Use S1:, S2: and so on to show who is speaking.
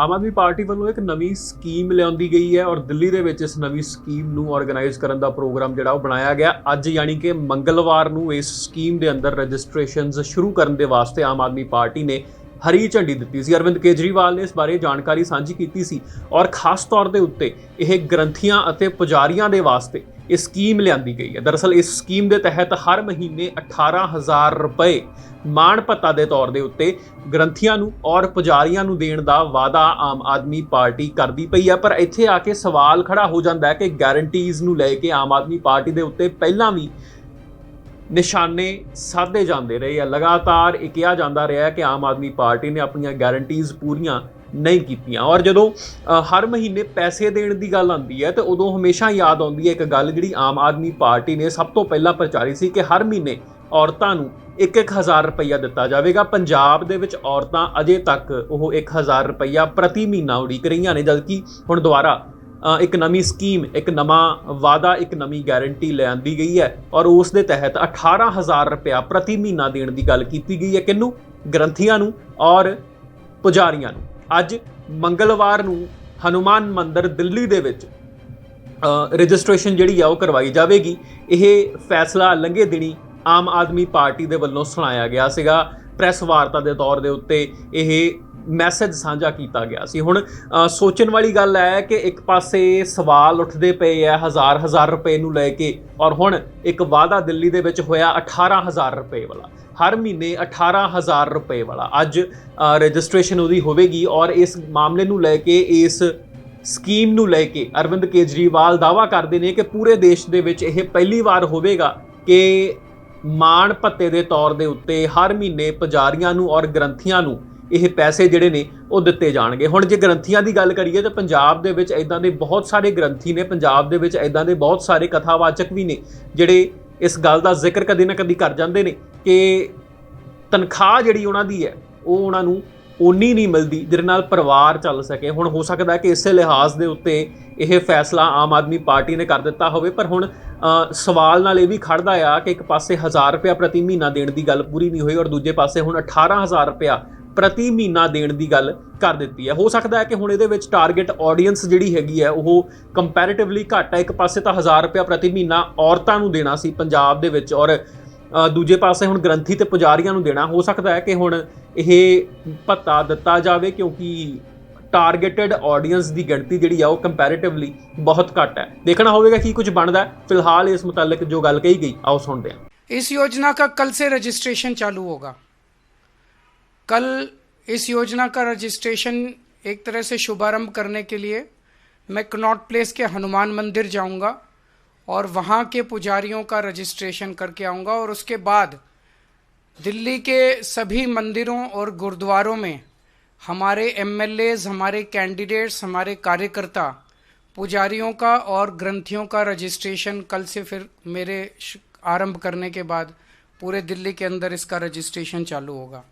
S1: Aam Aadmi party ਵੱਲੋਂ ਇੱਕ ਨਵੀਂ ਸਕੀਮ ਲਿਆਂਦੀ ਗਈ ਹੈ ਔਰ ਦਿੱਲੀ ਦੇ ਵਿੱਚ ਇਸ ਨਵੀਂ ਸਕੀਮ ਨੂੰ ਆਰਗੇਨਾਈਜ਼ ਕਰਨ ਦਾ ਪ੍ਰੋਗਰਾਮ ਜਿਹੜਾ ਉਹ ਬਣਾਇਆ ਗਿਆ। ਅੱਜ ਯਾਨੀ ਕਿ ਮੰਗਲਵਾਰ ਨੂੰ ਇਸ ਸਕੀਮ ਦੇ ਅੰਦਰ ਰਜਿਸਟ੍ਰੇਸ਼ਨਸ ਸ਼ੁਰੂ ਕਰਨ ਦੇ ਵਾਸਤੇ ਆਮ ਆਦਮੀ ਪਾਰਟੀ ਨੇ ਹਰੀ ਝੰਡੀ ਦਿੱਤੀ ਸੀ। ਅਰਵਿੰਦ ਕੇਜਰੀਵਾਲ ਨੇ ਇਸ ਬਾਰੇ ਜਾਣਕਾਰੀ ਸਾਂਝੀ ਕੀਤੀ ਸੀ ਔਰ ਖਾਸ ਤੌਰ ਦੇ ਉੱਤੇ ਇਹ ਗ੍ਰੰਥੀਆਂ ਅਤੇ ਪੁਜਾਰੀਆਂ ਦੇ ਵਾਸਤੇ ਇਹ ਸਕੀਮ ਲਿਆਂਦੀ ਗਈ ਹੈ। ਦਰਅਸਲ ਇਸ ਸਕੀਮ ਦੇ ਤਹਿਤ ਹਰ ਮਹੀਨੇ 18000 ਰੁਪਏ ਮਾਣ ਭੱਤਾ ਦੇ ਤੌਰ ਦੇ ਉੱਤੇ ਗ੍ਰੰਥੀਆਂ ਨੂੰ ਔਰ ਪੁਜਾਰੀਆਂ ਨੂੰ ਦੇਣ ਦਾ ਵਾਅਦਾ ਆਮ ਆਦਮੀ ਪਾਰਟੀ ਕਰਦੀ ਪਈ ਹੈ। ਪਰ ਇੱਥੇ ਆ ਕੇ ਸਵਾਲ ਖੜਾ ਹੋ ਜਾਂਦਾ ਹੈ ਕਿ ਗਾਰੰਟੀਜ਼ ਨੂੰ ਲੈ ਕੇ ਆਮ ਆਦਮੀ ਪਾਰਟੀ ਦੇ ਉੱਤੇ ਪਹਿਲਾਂ ਵੀ ਨਿਸ਼ਾਨੇ ਸਾਧੇ ਜਾਂਦੇ ਰਹੇ ਆ। ਲਗਾਤਾਰ ਇਹ ਕਿਹਾ ਜਾਂਦਾ ਰਿਹਾ ਕਿ ਆਮ ਆਦਮੀ ਪਾਰਟੀ ਨੇ ਆਪਣੀਆਂ ਗਾਰੰਟੀਜ਼ ਪੂਰੀਆਂ ਨਹੀਂ ਕੀਤੀਆਂ। ਔਰ ਜਦੋਂ ਹਰ ਮਹੀਨੇ ਪੈਸੇ ਦੇਣ ਦੀ ਗੱਲ ਆਉਂਦੀ ਹੈ, ਤੇ ਉਦੋਂ ਹਮੇਸ਼ਾ ਯਾਦ ਆਉਂਦੀ ਹੈ ਇੱਕ ਗੱਲ ਜਿਹੜੀ ਆਮ ਆਦਮੀ ਪਾਰਟੀ ਨੇ ਸਭ ਤੋਂ ਪਹਿਲਾਂ ਪ੍ਰਚਾਰੀ ਸੀ ਕਿ ਹਰ ਮਹੀਨੇ ਔਰਤਾਂ ਨੂੰ 1-1000 ਰੁਪਈਆ ਦਿੱਤਾ ਜਾਵੇਗਾ। ਪੰਜਾਬ ਦੇ ਵਿੱਚ ਔਰਤਾਂ ਅਜੇ ਤੱਕ ਉਹ 1000 ਰੁਪਈਆ ਪ੍ਰਤੀ ਮਹੀਨਾ ਉਡੀਕ ਰਹੀਆਂ ਨੇ, ਜਦਕਿ ਹੁਣ ਦੁਬਾਰਾ ਇੱਕ ਨਵੀਂ ਸਕੀਮ, ਇੱਕ ਨਵਾਂ ਵਾਅਦਾ, ਇੱਕ ਨਵੀਂ ਗਾਰੰਟੀ ਲਿਆਂਦੀ ਗਈ ਹੈ ਔਰ ਉਸ ਦੇ ਤਹਿਤ 18000 ਰੁਪਇਆ ਪ੍ਰਤੀ ਮਹੀਨਾ ਦੇਣ ਦੀ ਗੱਲ ਕੀਤੀ ਗਈ ਹੈ ਕਿਹਨੂੰ ਗ੍ਰੰਥੀਆਂ ਨੂੰ ਔਰ ਪੁਜਾਰੀਆਂ ਨੂੰ। ਅੱਜ ਮੰਗਲਵਾਰ ਨੂੰ ਹਨੂਮਾਨ ਮੰਦਿਰ ਦਿੱਲੀ ਦੇ ਵਿੱਚ ਰਜਿਸਟ੍ਰੇਸ਼ਨ ਜਿਹੜੀ ਆ ਉਹ ਕਰਵਾਈ ਜਾਵੇਗੀ। ਇਹ ਫੈਸਲਾ ਲੰਘੇ ਦਿਨੀ ਆਮ ਆਦਮੀ ਪਾਰਟੀ ਦੇ ਵੱਲੋਂ ਸੁਣਾਇਆ ਗਿਆ ਸੀਗਾ। ਪ੍ਰੈਸ ਵਾਰਤਾ ਦੇ ਤੌਰ ਦੇ ਉੱਤੇ ਇਹ ਮੈਸੇਜ ਸਾਂਝਾ ਕੀਤਾ ਗਿਆ ਸੀ। ਹੁਣ ਸੋਚਣ ਵਾਲੀ ਗੱਲ ਹੈ ਕਿ ਇੱਕ ਪਾਸੇ ਸਵਾਲ ਉੱਠਦੇ ਪਏ ਆ ਹਜ਼ਾਰ ਹਜ਼ਾਰ ਰੁਪਏ ਨੂੰ ਲੈ ਕੇ ਔਰ ਹੁਣ ਇੱਕ ਵਾਅਦਾ ਦਿੱਲੀ ਦੇ ਵਿੱਚ ਹੋਇਆ 18000 ਰੁਪਏ ਵਾਲਾ। ਹਰ ਮਹੀਨੇ 18000 ਰੁਪਏ ਵਾਲਾ। ਅੱਜ ਰਜਿਸਟ੍ਰੇਸ਼ਨ ਉਹਦੀ ਹੋਵੇਗੀ ਔਰ ਇਸ ਮਾਮਲੇ ਨੂੰ ਲੈ ਕੇ, ਇਸ ਸਕੀਮ ਨੂੰ ਲੈ ਕੇ ਅਰਵਿੰਦ ਕੇਜਰੀਵਾਲ ਦਾਵਾ ਕਰਦੇ ਨੇ ਕਿ ਪੂਰੇ ਦੇਸ਼ ਦੇ ਵਿੱਚ ਇਹ ਪਹਿਲੀ ਵਾਰ ਹੋਵੇਗਾ ਕਿ ਮਾਣ ਭੱਤੇ ਦੇ ਤੌਰ ਦੇ ਉੱਤੇ ਹਰ ਮਹੀਨੇ ਪੁਜਾਰੀਆਂ ਨੂੰ ਔਰ ਗ੍ਰੰਥੀਆਂ ਨੂੰ ਇਹ ਪੈਸੇ ਜਿਹੜੇ ਨੇ ਉਹ ਦਿੱਤੇ ਜਾਣਗੇ। ਹੁਣ ਜੇ ਗ੍ਰੰਥੀਆਂ ਦੀ ਗੱਲ ਕਰੀਏ ਤਾਂ ਪੰਜਾਬ ਦੇ ਵਿੱਚ ਇਦਾਂ ਦੇ ਬਹੁਤ ਸਾਰੇ ਗ੍ਰੰਥੀ ਨੇ, ਪੰਜਾਬ ਦੇ ਵਿੱਚ ਇਦਾਂ ਦੇ ਬਹੁਤ ਸਾਰੇ ਕਥਾਵਾਚਕ ਵੀ ਨੇ, ਜਿਹੜੇ ਇਸ ਗੱਲ ਦਾ ਜ਼ਿਕਰ ਕਦੇ ਨਾ ਕਦੀ ਕਰ ਜਾਂਦੇ ਨੇ ਕਿ ਤਨਖਾਹ ਜਿਹੜੀ ਉਹਨਾਂ ਦੀ ਹੈ, ਉਹ ਉਹਨਾਂ ਨੂੰ ਓਨੀ ਨਹੀਂ ਮਿਲਦੀ ਜਿਹਦੇ ਨਾਲ ਪਰਿਵਾਰ ਚੱਲ ਸਕੇ। ਹੁਣ ਹੋ ਸਕਦਾ ਕਿ ਇਸੇ ਲਿਹਾਜ਼ ਦੇ ਉੱਤੇ ਇਹ ਫੈਸਲਾ ਆਮ ਆਦਮੀ ਪਾਰਟੀ ਨੇ ਕਰ ਦਿੱਤਾ ਹੋਵੇ, ਪਰ ਹੁਣ ਸਵਾਲ ਨਾਲ ਇਹ ਵੀ ਖੜਦਾ ਆ ਕਿ ਇੱਕ ਪਾਸੇ 1000 ਰੁਪਇਆ ਪ੍ਰਤੀ ਮਹੀਨਾ ਦੇਣ ਦੀ ਗੱਲ ਪੂਰੀ ਨਹੀਂ ਹੋਈ ਔਰ ਦੂਜੇ ਪਾਸੇ ਹੁਣ 18000 ਰੁਪਇਆ ਪ੍ਰਤੀ ਮਹੀਨਾ ਦੇਣ ਦੀ ਗੱਲ ਕਰ ਦਿੱਤੀ ਹੈ। ਹੋ ਸਕਦਾ ਹੈ ਕਿ ਹੁਣ ਇਹਦੇ ਵਿੱਚ ਟਾਰਗੇਟ ਆਡੀਅנס ਜਿਹੜੀ ਹੈਗੀ ਹੈ, ਉਹ ਕੰਪੈਰੀਟਿਵਲੀ ਘੱਟ ਹੈ। ਇੱਕ ਪਾਸੇ ਤਾਂ 1000 ਰੁਪਏ ਪ੍ਰਤੀ ਮਹੀਨਾ ਔਰਤਾਂ ਨੂੰ ਦੇਣਾ ਸੀ ਪੰਜਾਬ ਦੇ ਵਿੱਚ ਔਰ ਦੂਜੇ ਪਾਸੇ ਹੁਣ ਗ੍ਰੰਥੀ ਤੇ ਪੁਜਾਰੀਆਂ ਨੂੰ ਦੇਣਾ। ਹੋ ਸਕਦਾ ਹੈ ਕਿ ਹੁਣ ਇਹ ਭੱਤਾ ਦਿੱਤਾ ਜਾਵੇ ਕਿਉਂਕਿ ਟਾਰਗੇਟਡ ਆਡੀਅנס ਦੀ ਗਿਣਤੀ ਜਿਹੜੀ ਆ, ਉਹ ਕੰਪੈਰੀਟਿਵਲੀ ਬਹੁਤ ਘੱਟ ਹੈ। ਦੇਖਣਾ ਹੋਵੇਗਾ ਕੀ ਕੁਝ ਬਣਦਾ ਫਿਲਹਾਲ ਇਸ ਮੁਤਲਕ ਜੋ ਗੱਲ ਕਹੀ ਗਈ, ਆਓ ਸੁਣਦੇ ਹਾਂ।
S2: ਇਸ ਯੋਜਨਾ ਦਾ ਕੱਲ ਸੇ ਰਜਿਸਟ੍ਰੇਸ਼ਨ ਚਾਲੂ ਹੋਗਾ। कल इस योजना का रजिस्ट्रेशन एक तरह से शुभारंभ करने के लिए मैं कनॉट प्लेस के हनुमान मंदिर जाऊँगा और वहाँ के पुजारियों का रजिस्ट्रेशन करके आऊँगा और उसके बाद दिल्ली के सभी मंदिरों और गुरुद्वारों में हमारे एमएलएज हमारे कैंडिडेट्स हमारे कार्यकर्ता, पुजारियों का और ग्रंथियों का रजिस्ट्रेशन कल से फिर मेरे आरंभ करने के बाद पूरे दिल्ली के अंदर इसका रजिस्ट्रेशन चालू होगा।